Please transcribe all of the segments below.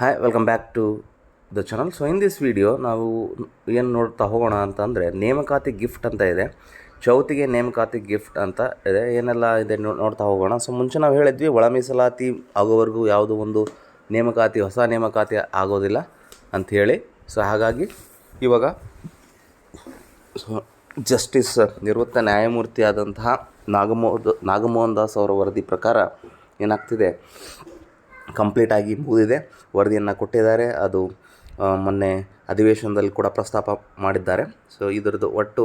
Hi welcome back to the channel so in this video ನಾವು ಏನು ನೋಡ್ತಾ ಹೋಗೋಣ ಅಂತಂದರೆ ನೇಮಕಾತಿ ಗಿಫ್ಟ್ ಅಂತ ಇದೆ. ಚೌತಿಗೆ ನೇಮಕಾತಿ ಗಿಫ್ಟ್ ಅಂತ ಇದೆ. ಏನೆಲ್ಲ ಇದೆ ನೋಡ್ತಾ ಹೋಗೋಣ. ಸೊ ಮುಂಚೆ ನಾವು ಹೇಳಿದ್ವಿ, ಒಳ ಮೀಸಲಾತಿ ಆಗೋವರೆಗೂ ಯಾವುದೋ ಒಂದು ನೇಮಕಾತಿ, ಹೊಸ ನೇಮಕಾತಿ ಆಗೋದಿಲ್ಲ ಅಂಥೇಳಿ ಸೊ ಹಾಗಾಗಿ ಇವಾಗ ಸೊ ಜಸ್ಟಿಸ್ ನಿವೃತ್ತ ನ್ಯಾಯಮೂರ್ತಿಯಾದಂತಹ ನಾಗಮೋ, ನಾಗಮೋಹನ್ ದಾಸ್ ಅವರ ವರದಿ ಪ್ರಕಾರ ಏನಾಗ್ತಿದೆ? ಕಂಪ್ಲೀಟ್ ಆಗಿ ಮುಗಿದಿದೆ. ವರದಿಯನ್ನು ಕೊಟ್ಟಿದ್ದಾರೆ. ಅದು ಮೊನ್ನೆ ಅಧಿವೇಶನದಲ್ಲಿ ಕೂಡ ಪ್ರಸ್ತಾಪ ಮಾಡಿದ್ದಾರೆ. ಸೊ ಇದರದ್ದು ಒಟ್ಟು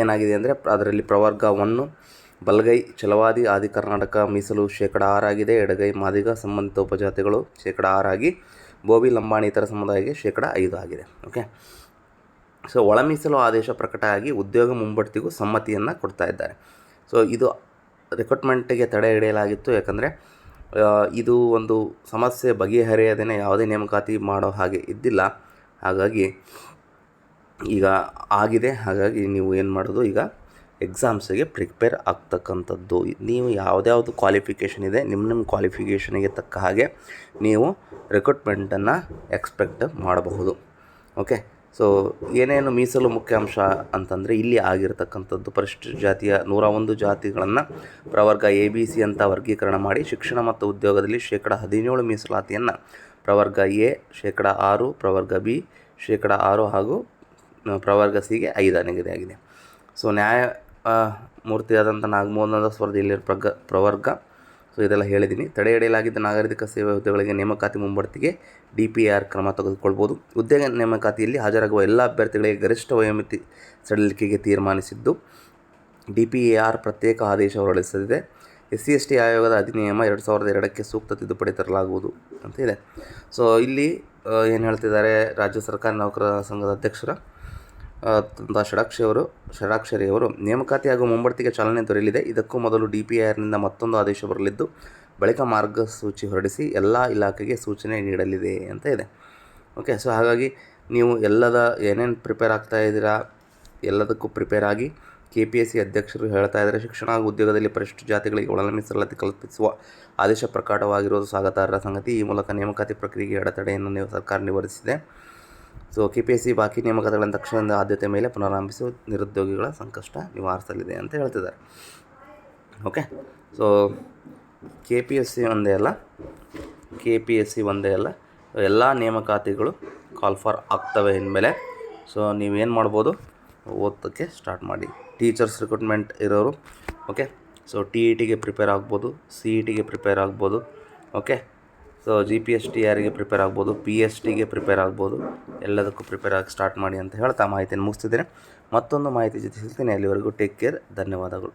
ಏನಾಗಿದೆ ಅಂದರೆ, ಅದರಲ್ಲಿ ಪ್ರವರ್ಗ ಒನ್ನು ಬಲಗೈ, ಛಲವಾದಿ ಆದಿ ಕರ್ನಾಟಕ, ಮೀಸಲು ಶೇಕಡ ಆರಾಗಿದೆ. ಎಡಗೈ, ಮಾದಿಗ ಸಂಬಂಧಿತ ಉಪಜಾತಿಗಳು ಶೇಕಡ ಆರಾಗಿ. ಬೋಬಿ ಲಂಬಾಣಿ ಇತರ ಸಮುದಾಯಕ್ಕೆ ಶೇಕಡ ಐದು ಆಗಿದೆ. ಓಕೆ ಸೊ ಒಳ ಮೀಸಲು ಆದೇಶ ಪ್ರಕಟ ಆಗಿ ಉದ್ಯೋಗ ಮುಂಬಡ್ತಿಗೂ ಸಮ್ಮತಿಯನ್ನು ಕೊಡ್ತಾ ಇದ್ದಾರೆ. ಸೊ ಇದು ರಿಕ್ರೂಟ್ಮೆಂಟಿಗೆ ತಡೆ ಹಿಡಿಯಲಾಗಿತ್ತು. ಯಾಕಂದರೆ ಇದು ಒಂದು ಸಮಸ್ಯೆ ಬಗೆಹರಿಯದೇ ಯಾವುದೇ ನೇಮಕಾತಿ ಮಾಡೋ ಹಾಗೆ ಇದ್ದಿಲ್ಲ. ಹಾಗಾಗಿ ಈಗ ಆಗಿದೆ. ಹಾಗಾಗಿ ನೀವು ಏನು ಮಾಡೋದು? ಈಗ ಎಕ್ಸಾಮ್ಸಿಗೆ ಪ್ರಿಪೇರ್ ಆಗ್ತಕ್ಕಂಥದ್ದು. ನೀವು ಯಾವುದ್ಯಾವುದು ಕ್ವಾಲಿಫಿಕೇಷನ್ ಇದೆ ನಿಮ್ಮ ನಿಮ್ಮ ಕ್ವಾಲಿಫಿಕೇಷನಿಗೆ ತಕ್ಕ ಹಾಗೆ ನೀವು ರಿಕ್ರೂಟ್ಮೆಂಟನ್ನು ಎಕ್ಸ್ಪೆಕ್ಟ್ ಮಾಡಬಹುದು. ಓಕೆ ಸೊ ಏನೇನು ಮೀಸಲು ಮುಖ್ಯಾಂಶ ಅಂತಂದರೆ ಇಲ್ಲಿ ಆಗಿರತಕ್ಕಂಥದ್ದು ಪರಿಶಿಷ್ಟ ಜಾತಿಯ ನೂರ ಒಂದು ಜಾತಿಗಳನ್ನು ಪ್ರವರ್ಗ ಎ ಬಿ ಸಿ ಅಂತ ವರ್ಗೀಕರಣ ಮಾಡಿ ಶಿಕ್ಷಣ ಮತ್ತು ಉದ್ಯೋಗದಲ್ಲಿ ಶೇಕಡ ಹದಿನೇಳು ಮೀಸಲಾತಿಯನ್ನು ಪ್ರವರ್ಗ ಎ ಶೇಕಡ ಆರು, ಪ್ರವರ್ಗ ಬಿ ಶೇಕಡ ಆರು ಹಾಗೂ ಪ್ರವರ್ಗ ಸಿಗೆ ಐದು ನಿಗದಿಯಾಗಿದೆ ಸೊ ನ್ಯಾಯ ಮೂರ್ತಿಯಾದಂಥ ನಾಗಮೋಹನದ ದಾಸ್ ವರದಿಯಲ್ಲಿ ಪ್ರಗ, ಪ್ರವರ್ಗ ಇದೆಲ್ಲ ಹೇಳಿದ್ದೀನಿ. ತಡೆ ಹಿಡಿಯಲಾಗಿದ್ದ ನಾಗರಿಕ ಸೇವಾ ಹುದ್ದೆಗಳಿಗೆ ನೇಮಕಾತಿ ಮುಂಬಡ್ತಿಗೆ ಡಿ ಪಿ ಆರ್ ಕ್ರಮ ತೆಗೆದುಕೊಳ್ಬೋದು. ಹುದ್ದೆ ನೇಮಕಾತಿಯಲ್ಲಿ ಹಾಜರಾಗುವ ಎಲ್ಲ ಅಭ್ಯರ್ಥಿಗಳಿಗೆ ಗರಿಷ್ಠ ವಯೋಮಿತಿ ಸಡಿಲಿಕೆಗೆ ತೀರ್ಮಾನಿಸಿದ್ದು ಡಿ ಪಿ ಆರ್ ಪ್ರತ್ಯೇಕ ಆದೇಶ ಹೊರಡಿಸಲಿದೆ. ಎಸ್ ಸಿ ಎಸ್ ಟಿ ಆಯೋಗದ ಅಧಿನಿಯಮ ಎರಡು ಸಾವಿರದ ಎರಡಕ್ಕೆ ಸೂಕ್ತ ತಿದ್ದುಪಡಿ ತರಲಾಗುವುದು ಅಂತ ಇದೆ. ಸೊ ಇಲ್ಲಿ ಏನು ಹೇಳ್ತಿದ್ದಾರೆ, ರಾಜ್ಯ ಸರ್ಕಾರಿ ನೌಕರರ ಸಂಘದ ಅಧ್ಯಕ್ಷರ ತಂದ ಷಡಾಕ್ಷಿಯವರು ಷಡಾಕ್ಷರಿ ಅವರು, ನೇಮಕಾತಿ ಹಾಗೂ ಮುಂಬಡ್ತಿಗೆ ಚಾಲನೆ ದೊರೆಯಲಿದೆ. ಇದಕ್ಕೂ ಮೊದಲು ಡಿ ಪಿ ಆರ್ನಿಂದ ಮತ್ತೊಂದು ಆದೇಶ ಬರಲಿದ್ದು, ಬಳಿಕ ಮಾರ್ಗಸೂಚಿ ಹೊರಡಿಸಿ ಎಲ್ಲ ಇಲಾಖೆಗೆ ಸೂಚನೆ ನೀಡಲಿದೆ ಅಂತ ಇದೆ. ಓಕೆ, ಸೊ ಹಾಗಾಗಿ ನೀವು ಎಲ್ಲದ ಏನೇನು ಪ್ರಿಪೇರ್ ಆಗ್ತಾ ಇದ್ದೀರಾ, ಎಲ್ಲದಕ್ಕೂ ಪ್ರಿಪೇರ್ ಆಗಿ ಕೆ ಪಿ ಎಸ್ ಸಿ ಅಧ್ಯಕ್ಷರು ಹೇಳ್ತಾ ಇದ್ದಾರೆ, ಶಿಕ್ಷಣ ಹಾಗೂ ಉದ್ಯೋಗದಲ್ಲಿ ಪರಿಶಿಷ್ಟ ಜಾತಿಗಳಿಗೆ ಒಳ ಕಲ್ಪಿಸುವ ಆದೇಶ ಪ್ರಕಟವಾಗಿರುವುದು ಸ್ವಾಗತಾರ್ಹ ಸಂಗತಿ. ಈ ಮೂಲಕ ನೇಮಕಾತಿ ಪ್ರಕ್ರಿಯೆಗೆ ಅಡೆತಡೆಯನ್ನು ನೀವು ಸರ್ಕಾರ ನಿವಾರಿಸಿದೆ. So K P S C ಬಾಕಿ ನೇಮಕಾತಿಗಳನ್ನು ತಕ್ಷಣದ ಆದ್ಯತೆ ಮೇಲೆ ಪುನರಾರಂಭಿಸಿ, ನಿರುದ್ಯೋಗಿಗಳ ಸಂಕಷ್ಟ ನಿವಾರಿಸಲಿದೆ ಅಂತ ಹೇಳ್ತಿದ್ದಾರೆ. Okay so K P S C ಒಂದೇ ಅಲ್ಲ ಕೆ ಪಿ ಎಸ್ ಸಿ ಒಂದೇ ಅಲ್ಲ, ಎಲ್ಲ ನೇಮಕಾತಿಗಳು ಕಾಲ್ ಫಾರ್ ಆಗ್ತವೆ ಅಂದಮೇಲೆ ಸೊ ನೀವೇನು ಮಾಡ್ಬೋದು? ಓದೋಕ್ಕೆ ಸ್ಟಾರ್ಟ್ ಮಾಡಿ. ಟೀಚರ್ಸ್ ರಿಕ್ರೂಟ್ಮೆಂಟ್ ಇರೋರು ಓಕೆ ಸೊ ಟಿ ಇ ಟಿಗೆ ಪ್ರಿಪೇರ್ ಆಗ್ಬೋದು ಸಿ ಇ ಟಿಗೆ ಪ್ರಿಪೇರ್ ಆಗ್ಬೋದು okay so G P S T ಯಾರಿಗೆ ಪ್ರಿಪೇರ್ ಆಗ್ಬೋದು ಪಿ ಎಸ್ ಟಿಗೆ ಪ್ರಿಪೇರ್ ಆಗ್ಬೋದು, ಎಲ್ಲದಕ್ಕೂ ಪ್ರಿಪೇರ್ ಆಗಿ ಸ್ಟಾರ್ಟ್ ಮಾಡಿ ಅಂತ ಹೇಳ್ತಾ ಮಾಹಿತಿಯನ್ನು ಮುಗಿಸ್ತಿದ್ದೇನೆ. ಮತ್ತೊಂದು ಮಾಹಿತಿ ಜೊತೆ ಸಿಗ್ತೀನಿ. ಅಲ್ಲಿವರೆಗೂ ಟೇಕ್ ಕೇರ್ ಧನ್ಯವಾದಗಳು.